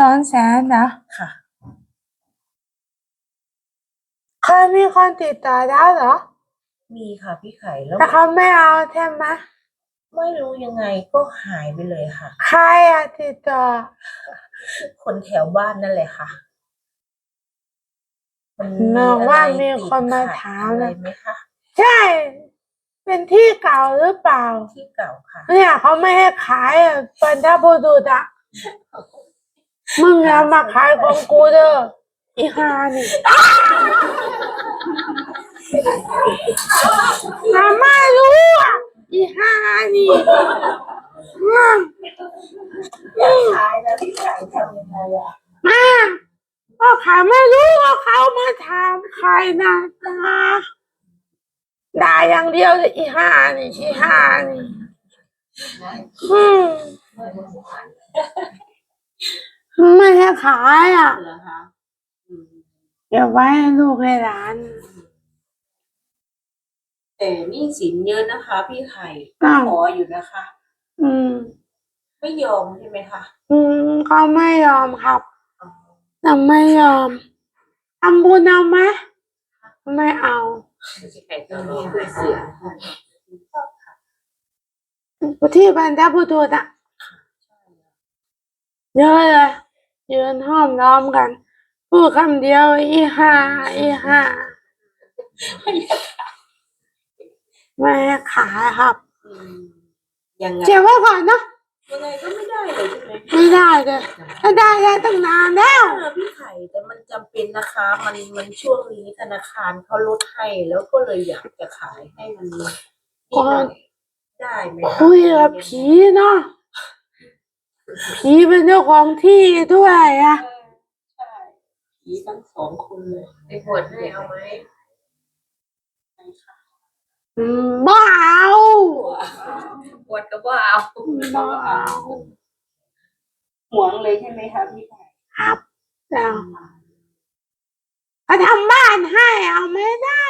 สองแสนเหรอค่ะเคยมีคนติดต่อแล้วเหรอ มีค่ะพี่ไข่แล้วแต่เขาไม่เอาใช่ไหมไม่รู้ยังไงก็หายไปเลยค่ะ ใครอะติดต่อ คนแถวบ้านนั่นแหละค่ะมันน้องว่าอะไรมีติดคนมาขัดถามอะไรนะ ไหมคะใช่ เป็นที่เก่าหรือเปล่า ที่เก่าค่ะเนี่ยเขาไม่ให้ขายอะบรรพบุรุษอะ มึงอย่ามาขายของกูเด้ออีห่านี่หาไม่รู้อะอีห่านี่มอยากขายแล้วพี่ไข่ทำยังไงอาขายไม่รู้ว่าเขามาถามใครนะนะด่าอย่างเดียวเลยอีห่านี่อีห่านี่อืม ไม่ให้ขายอะ เหรอคะอืมเดี๋ยวไว้ให้ลูกให้หลานแต่หนี่สินเยอะนะคะ พี่ไข่อ้าวขออยู่นะคะ อืม ไม่ยอมใช่ไหมคะอืมเขาไม่ยอมครับอ๋อแต่ไม่ยอมทำบุญเอาไหมไม่เอา พี่ไข่ก็มีด้วยเสือที่บรรพบุรุษอะ เยอะเลยยืนห้อมล้อมกัน พูดคำเดียวอีห่าอีห่าไม่ให้ขายครับอืมยังไงเจ็บไว้ก่อนเนอะยังไงก็ไม่ได้เลยใช่ไหมไม่ได้เลยถ้าได้ได้ตั้งนานแล้วเออพี่ไข่แต่มันจำเป็นนะคะ มันมันช่วงนี้ธนาคารเขาลดให้แล้วก็เลยอยากจะขายให้มันนิดหน่อยได้ไหมะคุยกับผีเนาะ ผีเป็นเจ้าของที่ด้วยอะใช่ผีทั้งสองคนเลยไปบวชให้เอาไหมอืมบ้าเอาบวชก็ว่าเอาบ้าเอาหวงเลยใช่ไหมคะพี่ไข่ครับแล้วเขาทำบ้านให้เอาไหมล่ะ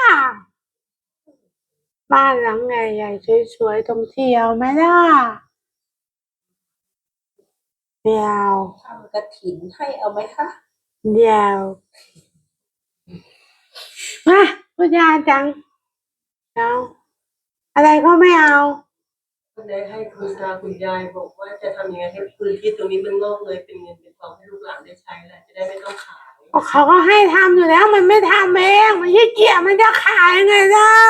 บ้านหลังใหญ่ๆสวยๆตรงที่เอาไหมล่ะ เดียวทำกระถินให้เอาไหมคะเดียวมาพูดยาจังเอาอะไรก็ไม่เอา ก็ได้ให้คุณตาคุณยายบอกว่าจะทำยังไงให้พื้นที่ตรงนี้มันงอกเงยเป็นเงินเป็นทองให้ลูกหลานได้ใช้แหละจะได้ไม่ต้องขายเขาก็ให้ทำอยู่แล้ว มันไม่ทำเองมันขี้เกียจมันจะขายไงเล่า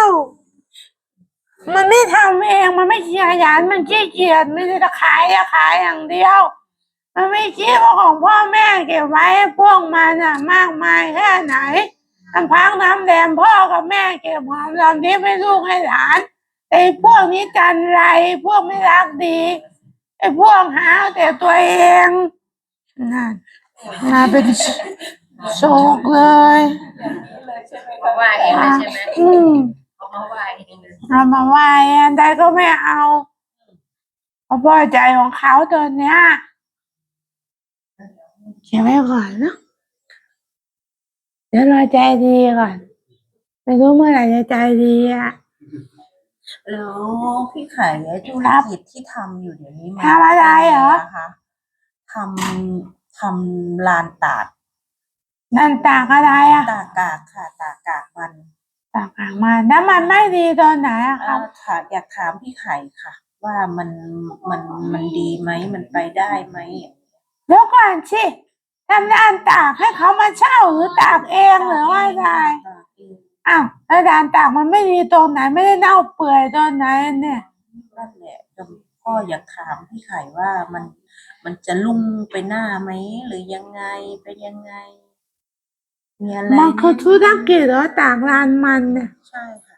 มันไม่ทำเองมันไม่ขยันมันขี้เกียจไม่ได้จะขายจะขายอย่างเดียว มันไม่คิดว่าของพ่อแม่เก็บไว้ให้พวกมันอะมากมายแค่ไหนน้ำพักน้ำแดงพ่อกับแม่เก็บหอมรอมริบให้ลูกให้หลานแต่ไอ้พวกนี้จันไรพวกไม่รักดีไอ้พวกหาแต่ตัวเองนั่นมาเป็นโศกเลยเขาว่าเองเลยใช่ไหมอืมเขามาว่าเองเลยเอามาไหว้อันใดก็ไม่เอาเพราะพ่อใจของเขาตอนเนี้ย เก็บไว้ก่อนเนอะเดี๋ยวเราใจดีก่อน ไม่รู้เมื่อไหร่จะใจดีอะ แล้วพี่ไข่ธุรกิจที่ทำอยู่เดี๋ยวนี้มันทำอะไรเหรอนะคะทำทำลานตากนั่นตากอะไรอะ ตากกากค่ะ ตากกากมันตากอ่างมันน้ำมันไม่ดีตอนไหนอะคเอ่รับอค่ะอยากถามพี่ไข่ค่ะ ว่ามันมันมันดีไหมมันไปได้ไหมเดี๋ยวก่อนสิ ทำร้านตากให้เขามาเช่าหรือตากเองหรือว่าไงตากเองอ้าวแล้วร้านตากมันไม่ดีตรงไหนไม่ได้เน่าเปื่อยตอนไหนเนี่ยนั่นแหละแต่พ่ออยากถามพี่ไข่ว่ามันมันจะลุ่งไปหน้าไหมหรือยังไงเป็นยังไงมีอะไรมันคือแะำธุรกิจเหรอตากร้านมันเนี่ยใช่ค่ะ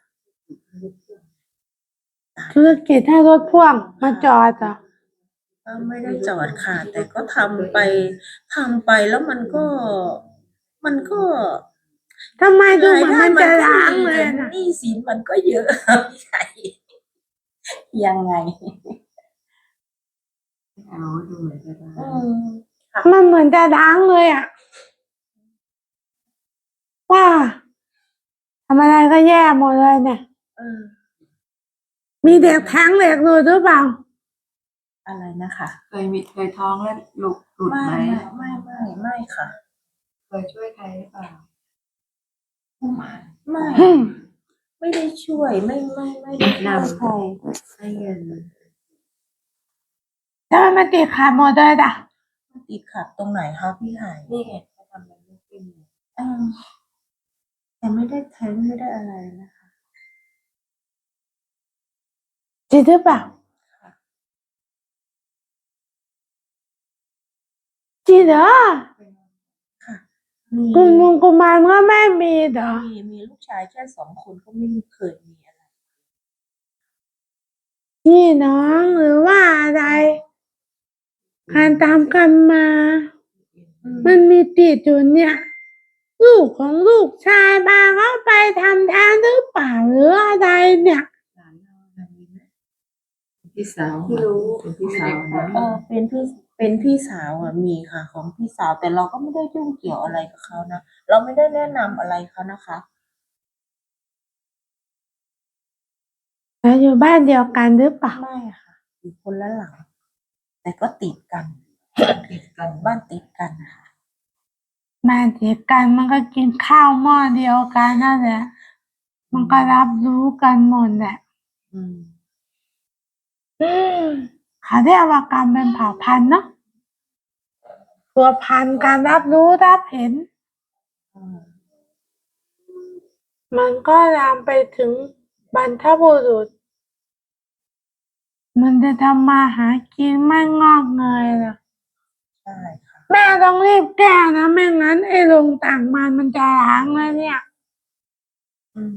ธุรกิจให้รถพ่วงมาจอดเหรอ ก็ไม่ได้จอดค่ะ แต่ก็ทำไปทำไปแล้วมันก็ มันก็ทำไมดูเหมือนมันจะล้างเลยนะหนี้สินมันก็เยอะยังไงเอาดูเหมือนกันอืมมันเหมือนจะล้างเลยอะว่าทำอะไรก็แย่หมดเลยเนี่ยมีเด็กแท้งเหล็กหลุดหรือเปล่า อะไรนะคะเคยมีเคยท้องแล้วลูกหลุดไม่ไหมไม่ไม่ไม่ค่ะ เคยช่วยใครหรือเปล่าไม่อืมไม่ได้ช่วยไม่ไม่ไม่ได้ช่วยใครให้เงินแล้วมันมาติดขาดหมดเลยด่ะติดขัดตรงไหนคะพี่หายนี่ไงเขาทำอะไรไม่เป็นเลยเออแต่ไม่ได้แท้งไม่ได้อะไรนะคะจริงหรือเปล่า ริงเหรอมีกุมงกุมารก็ไม่มีเหรอมีมีลูกชายแค่สองคนก็ไม่เคยมีอะไรพี่น้องหรือว่าอะไรการตามกันมา มันมีติดอยู่เนี่ย ลูกของลูกชายบางเขาไปทำแท้งหรือเปล่าหรืออะไรเนี่ยหลานเราอะไรมีไหมพี่สาวที่รู้เป็นพี่สาวนะเออเป็นพี่ เป็นพี่สาวอะมีค่ะ ของพี่สาวแต่เราก็ไม่ได้ยุ่งเกี่ยวอะไรกับเขานะ เราไม่ได้แนะนำอะไรเขานะคะ แล้วอยู่บ้านเดียวกันหรือเปล่า ไม่ค่ะอยู่คนละหลัง แต่ก็ติดกัน ติดกันบ้านติดกันค่ะบ้านติดกันมันก็กินข้าวหม้อเดียวกันนั่นแหละ มันก็รับรู้กันหมดแหละ อืมอืมเขาเรียกว่าการเป็นเผ่าพันธุ์เนาะ ตัวพันธุ์การรับรู้รับเห็นอืมมันก็ลามไปถึงบรรพบุรุษ มันจะทำมาหากินไม่งอกเงยหรอกใช่ค่ะแม่ต้องรีบแก้นะไม่งั้นไอ้ลงต่างมันมันจะล้างแล้วเนี่ยอืม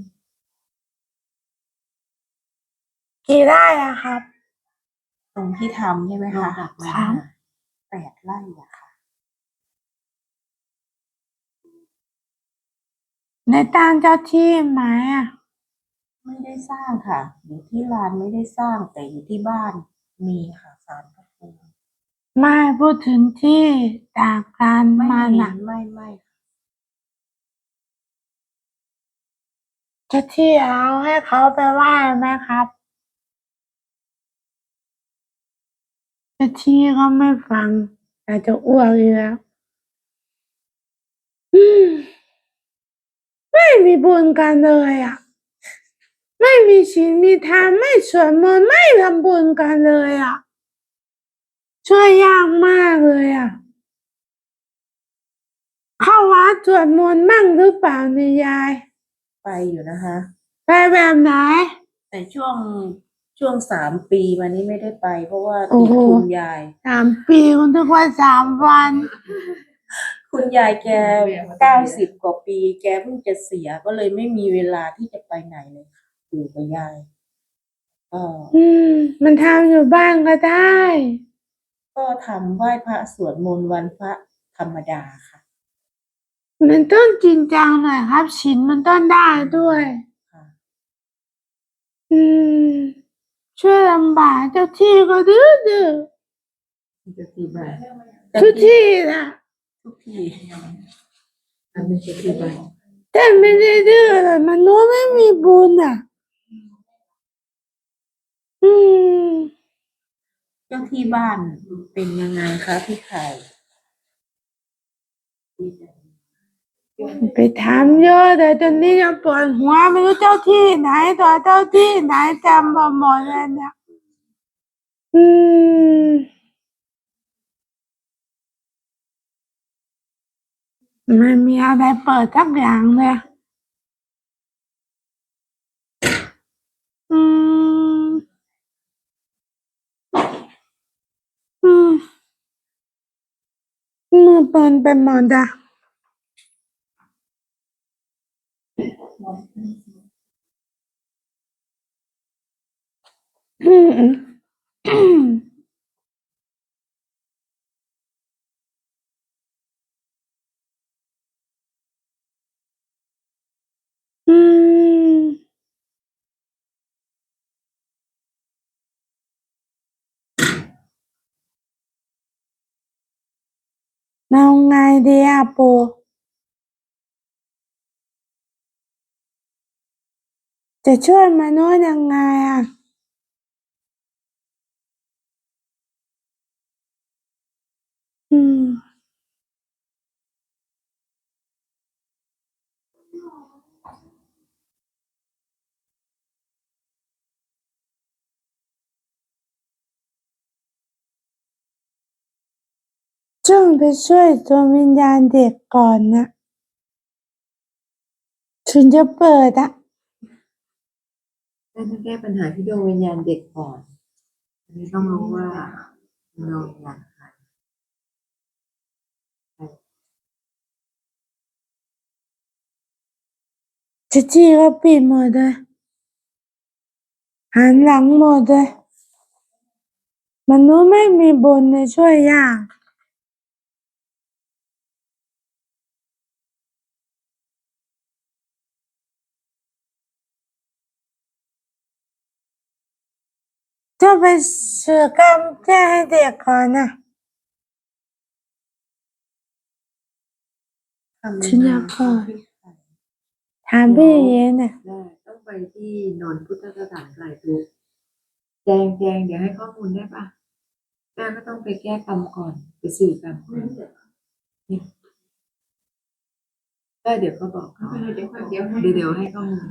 กี่ได้อะครับ ตรงที่ทำใช่ไหมคะครับแปดไร่อะ ค่ะในตามเจ้าที่ไหมอะไม่ได้สร้างค่ะ อยู่ที่ลานไม่ได้สร้างแต่อยู่ที่บ้านมีค่ะสารพระภูมิไม่พูดถึงที่ต่างกันไม่มันเห็อะนไม่ไม่ค่ะเจ้าที่เอาให้เขาไปไหว้ไหมครับเจ้าที่ก็ไม่ฟังแต่จะอ้วกอยู่แล้วอืม ไม่มีบุญกันเลยอะ ไม่มีศีลมีธรรมไม่สวดมนต์ไม่ทำบุญกันเลยอะ ช่วยยากมากเลยอะ เข้าวัดสวดมนต์มั่งหรือเปล่าเนี่ยยาย ไปอยู่นะคะ ไปแบบไหน แต่ช่วงช่วงสามปีมานี้ไม่ได้ไป เพราะว่าโอ้ติดโห คุณยาย สามปีคุณทุกวันสามวัน คุณยายแกเก้าสิบกว่าปี แกเพิ่งจะเสียก็เลยไม่มีเวลาที่จะไปไหนเลยค่ะอยู่กับยายก็อืม มันทำอยู่บ้านก็ได้ ก็ทำไหว้พระสวดมนต์วันพระธรรมดาค่ะ มันต้องจริงจังหน่อยครับศีลมันต้องได้ด้วย ค่ะ อืม ช่วยลำบากเจ้าที่ก็ดื้อดื้อจะที่บ้านทุกที่นะ ทุกที่อันนี้จะที่บ้านแต่ไม่ได้ดื้อเลยมันนู้นไม่มีบุญอะ อืม เจ้าที่บ้านเป็นยังไงคะพี่ไข่ ไปถามเยอะแต่ตอนนี้ยังปวดหัวไม่รู้เจ้าที่ไหนตัวเจ้าที่ไหนจำมาหมดเลยเนี่ยอืม ไม่มีอะไรเปิดทักอย่างเลยอืม อืมมือเปินไปหมดอะอืมอืม เอาไงดีอะปูจะช่วยมนุษย์ยังไงอะอืม จ้องไปช่วยตัววิญญาณเด็กก่อนนะถึงจะเปิดอะแม่ต้องแก้ปัญหาที่ดวงวิญญาณเด็กก่อนอันนี้ต้องรู้ว่าดวงวิญญาณใครจิจี้ก็ปิดหมดเลยหันหลังหมดเลยมันนู้ไม่มีบนในช่วยยาก จะไปสื่อกรรมแก้ให้เด็กก่อนนะทำฉันอยากก่อนถามพี่เย็นน่ะได้ต้องไปที่นนพุทธสถานไกลทุกข์แจงแจงเดี๋ยวให้ข้อมูลได้ปะแม่ไม่ต้องไปแก้กรรมก่อน ไปสื่อกรรมก่อนนี่ได้เดี๋ยวก็บอกเขาเดี๋ยวเดี๋ยวเดี๋ยวเดี๋ยวให้ข้อมูล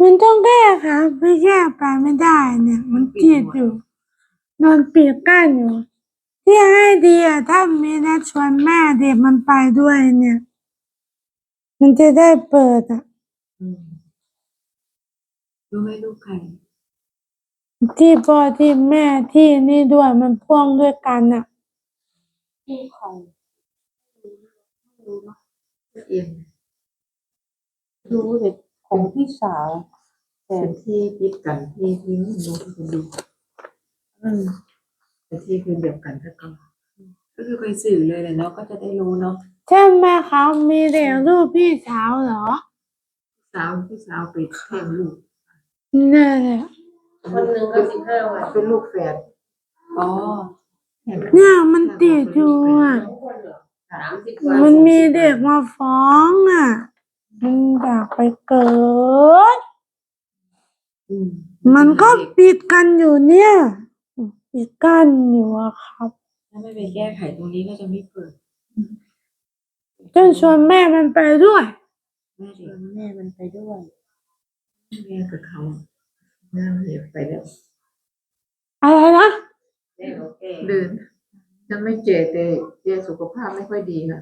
มันต้องแก้ครับไม่แก้ไปไม่ได้เนี่ย มันติดอยู่นอนปีกกั้นอยู่ที่ให้ดีอะถ้ามีนัดชวนแม่เด็กมันไปด้วยเนี่ย มันจะได้เปิดอะอืมรู้ไหมลูกใครที่พ่อที่แม่ที่นี่ด้วยมันพ่วงด้วยกันอะที่ของเอียงรู้เลย ของพี่สาวเป็นที่ติดกันที่ที่ไม่รู้ที่จะดูอืมเป็นที่คือเดียวกันก็ก็ก็คือไปสื่อเลยแหละเนาะก็จะได้รู้เนาะใช่ไหมครับมีเด็กรูปพี่สาวเหรอสาวพี่สาวไปแทงลูกนั่นแหละคนหนึ่งก็สิบห้าวันเป็นลูกแฝดอ๋อเนี่ยมันติดอยู่อะสองคนเหรอสามสิบวันมันมีเด็กมาฟ้องอะ มันอยากไปเกิดอืมมันก็ปิดกันอยู่เนี่ย ปิดกันอยู่อะครับ ถ้าไม่ไปแก้ไขตรงนี้ก็จะไม่เปิดจนชวนแม่มันไปด้วย แม่เด็กแม่มันไปด้วยแม่กับเขาแม่เด็กไปแล้วอะไรนะแม่โอเคเดินจะไม่เจ็แต่เจสุขภาพไม่ค่อยดีนะ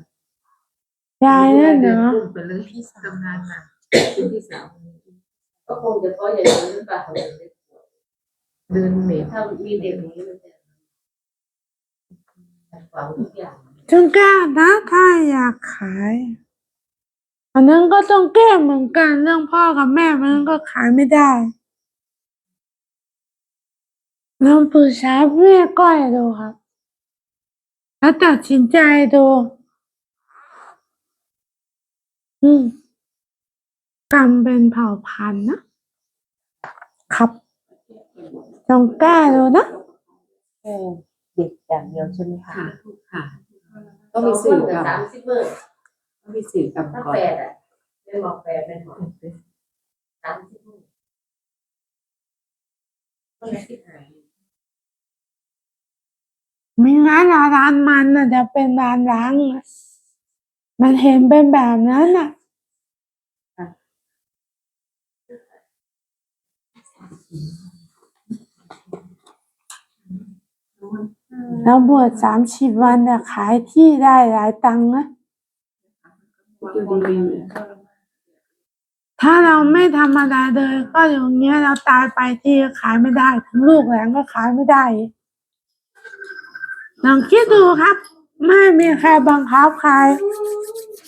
ยายนั่นเหรอพุ่งไปเลยทำงานหนักเป็นที่สาวก็คงจะเพราะอย่างนี้หรือเปล่าเดินเหม็นถ้ามีเด็กอย่างนี้มันจะฝังทุกอย่างจนแก้นะถ้าอยากขาย อันนั้นก็ต้องแก้เหมือนกันเรื่องพ่อกับแม่มันก็ขายไม่ได้ลองปรึกษาแม่ก้อยดูครับ แล้วตัดสินใจดู อืมกรรมเป็นเผ่าพันธุ์นะครับลองแก้ดูนะแค่เด็กอย่างเดียวใช่ไหมคะค่ะค่ะต้องไปสื่อกรรมสามสิบหมื่นต้องไปสื่อกรรมถ้าก่อนแปดอะไม่บอกแปดเป็นหมอสามสิบหมื่นก็เลยสิบห้าไม่งั้นอะร้านมันน่ะจะเป็นร้านล้างอะมันเห็นเป็นแบบนั้นอะ แล้วบวชสามสิบวันเนี่ยขายที่ได้หลายตังค์นะ ถ้าเราไม่ทำอะไรเลยก็อย่างเงี้ยเราตายไปที่ขายไม่ได้ทั้งลูกแหลนก็ขายไม่ได้ลองคิดดูครับ ไม่มีใครบังคับใคร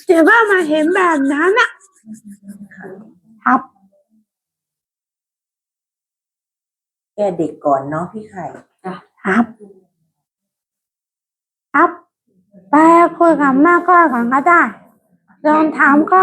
แต่ว่ามาเห็นแบบนั้นอะ ครับ แก้เด็กก่อนเนาะพี่ไข่ครับครับไปคุยกับแม่ก้อยก่อนก็ได้ลองถามข้อ